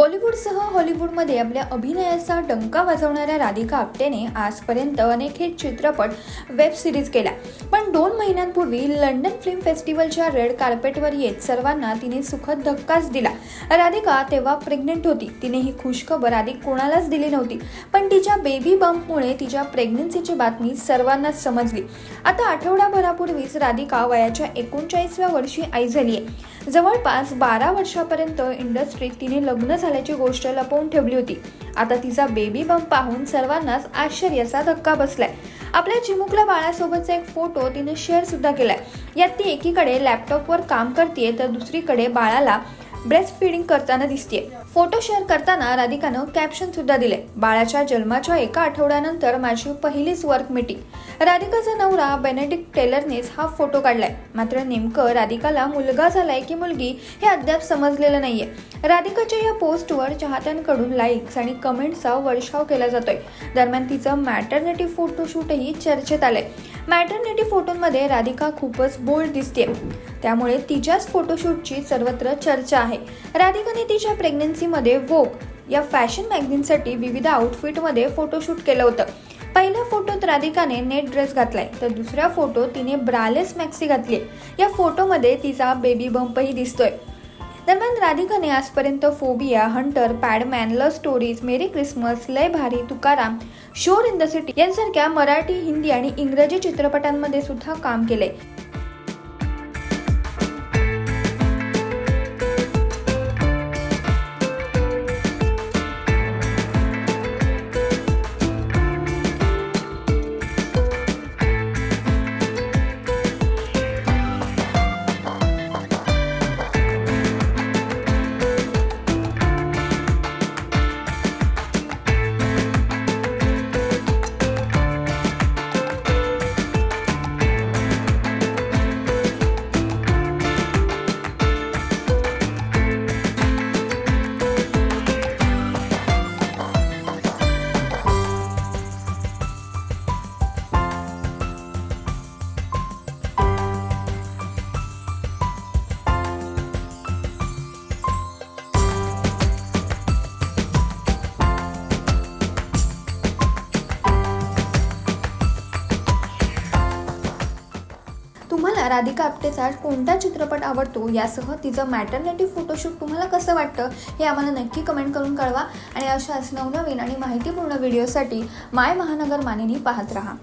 बॉलिवूडसह हॉलिवूडमध्ये आपल्या अभिनयाचा डंका वाजवणाऱ्या राधिका आपटेने आजपर्यंत अनेक हिट चित्रपट वेब सिरीज केला पण दोन महिन्यांपूर्वी लंडन फिल्म फेस्टिवलच्या रेड कार्पेटवर येत सर्वांना तिने सुखद धक्काच दिला. राधिका तेव्हा प्रेग्नेंट होती. तिने ही खुशखबर आधी कोणालाच दिली नव्हती. पण तिच्या बेबी बंपमुळे तिच्या प्रेग्नन्सीची बातमी सर्वांनाच समजली. आता आठवडाभरापूर्वीच राधिका वयाच्या एकोणचाळीसव्या वर्षी आई झाली आहे जवळपास बारा वर्षापर्यंत इंडस्ट्रीत तिने लग्न झाल्याची गोष्ट लपवून ठेवली होती. आता तिचा बेबी बंप पाहून सर्वांनाच आश्चर्याचा धक्का बसलाय. आपल्या चिमुकल्या बाळासोबतचा एक फोटो तिने शेअर सुद्धा केलाय. यात ती एकीकडे लॅपटॉपवर काम करते तर दुसरीकडे बाळाला ब्रेस्ट फिडिंग करताना दिसते फोटो शेअर करताना राधिकानं कॅप्शन सुद्धा दिले बाळाच्या जन्माच्या एका आठवड्यानंतर माझी पहिलीच वर्क मीटिंग राधिकाचा नवरा बेनेडिक्ट टेलरनेच हा फोटो काढलाय. मात्र नेमकं राधिकाला मुलगा झालाय की मुलगी हे अद्याप समजलेलं नाहीये. राधिकाच्या या पोस्टवर चाहत्यांकडून लाईक्स आणि कमेंट्सचा वर्षाव केला जातोय. दरम्यान तिचं मॅटर्निटी फोटोशूटही चर्चेत आलंय. मॅटर्निटी फोटोंमध्ये राधिका खूपच बोल्ड दिसते त्यामुळे तिच्याच फोटोशूटची सर्वत्र चर्चा आहे. राधिकाने तिच्या प्रेग्नन्सीमध्ये वोक या फॅशन मॅगझिनसाठी विविध आउटफिटमध्ये फोटोशूट केलं होतं. पहिल्या फोटोत राधिकाने नेट ड्रेस घातलाय तर दुसऱ्या फोटोत तिने ब्रालेस मॅक्सी घातली या फोटोमध्ये तिचा बेबी बंपही दिसतोय. दरम्यान राधिकाने आजपर्यंत phobia hunter Padman love stories merry Christmas Lai Bhaari Tukaram Shor in the city यांसारख्या मराठी हिंदी आणि इंग्रजी चित्रपटांमध्ये सुद्धा काम केले तुम्हाला राधिका आपटेचा कोणता चित्रपट आवडतो यासह तिचं मॅटर्निटी फोटोशूट तुम्हाला कसं वाटतं हे आम्हाला नक्की कमेंट करून कळवा. आणि अशाच नवनवीन आणि माहितीपूर्ण व्हिडिओसाठी माय महानगर मानिनी पाहत राहा.